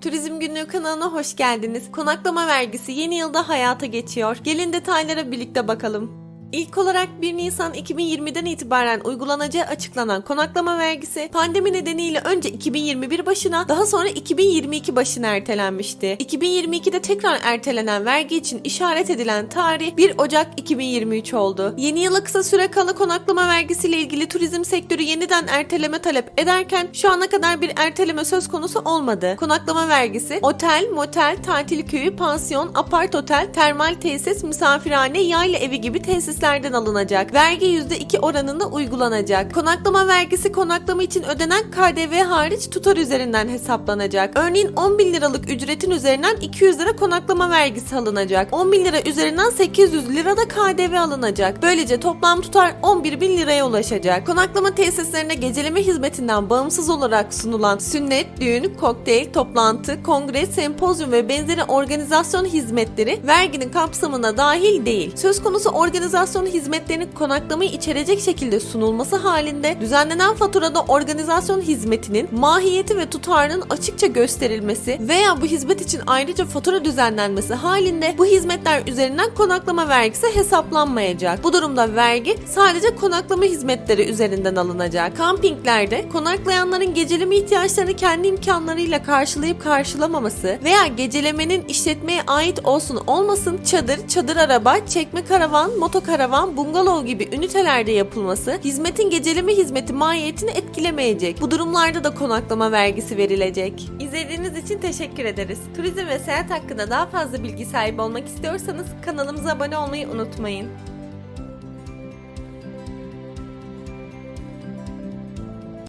Turizm Günlüğü kanalına hoş geldiniz. Konaklama vergisi yeni yılda hayata geçiyor. Gelin detaylara birlikte bakalım. İlk olarak 1 Nisan 2020'den itibaren uygulanacağı açıklanan konaklama vergisi pandemi nedeniyle önce 2021 başına daha sonra 2022 başına ertelenmişti. 2022'de tekrar ertelenen vergi için işaret edilen tarih 1 Ocak 2023 oldu. Yeni yıla kısa süre kala konaklama vergisiyle ilgili turizm sektörü yeniden erteleme talep ederken şu ana kadar bir erteleme söz konusu olmadı. Konaklama vergisi otel, motel, tatil köyü, pansiyon, apart otel, termal tesis, misafirhane, yayla evi gibi tesislerden alınacak. Vergi %2 oranında uygulanacak. Konaklama vergisi konaklama için ödenen KDV hariç tutar üzerinden hesaplanacak. Örneğin 10 bin liralık ücretin üzerinden 200 lira konaklama vergisi alınacak. 10 bin lira üzerinden 800 lira da KDV alınacak. Böylece toplam tutar 11 bin liraya ulaşacak. Konaklama tesislerine geceleme hizmetinden bağımsız olarak sunulan sünnet, düğün, kokteyl, toplantı, kongre, sempozyum ve benzeri organizasyon hizmetleri verginin kapsamına dahil değil. Söz konusu organizasyon hizmetlerinin konaklamayı içerecek şekilde sunulması halinde düzenlenen faturada organizasyon hizmetinin mahiyeti ve tutarının açıkça gösterilmesi veya bu hizmet için ayrıca fatura düzenlenmesi halinde bu hizmetler üzerinden konaklama vergisi hesaplanmayacak. Bu durumda vergi sadece konaklama hizmetleri üzerinden alınacak. Kampinglerde konaklayanların geceleme ihtiyaçlarını kendi imkanlarıyla karşılayıp karşılamaması veya gecelemenin işletmeye ait olsun olmasın çadır, çadır araba, çekme karavan, motokaravan, bungalov gibi ünitelerde yapılması hizmetin geceleme hizmeti mahiyetini etkilemeyecek. Bu durumlarda da konaklama vergisi verilecek. İzlediğiniz için teşekkür ederiz. Turizm ve seyahat hakkında daha fazla bilgi sahibi olmak istiyorsanız kanalımıza abone olmayı unutmayın.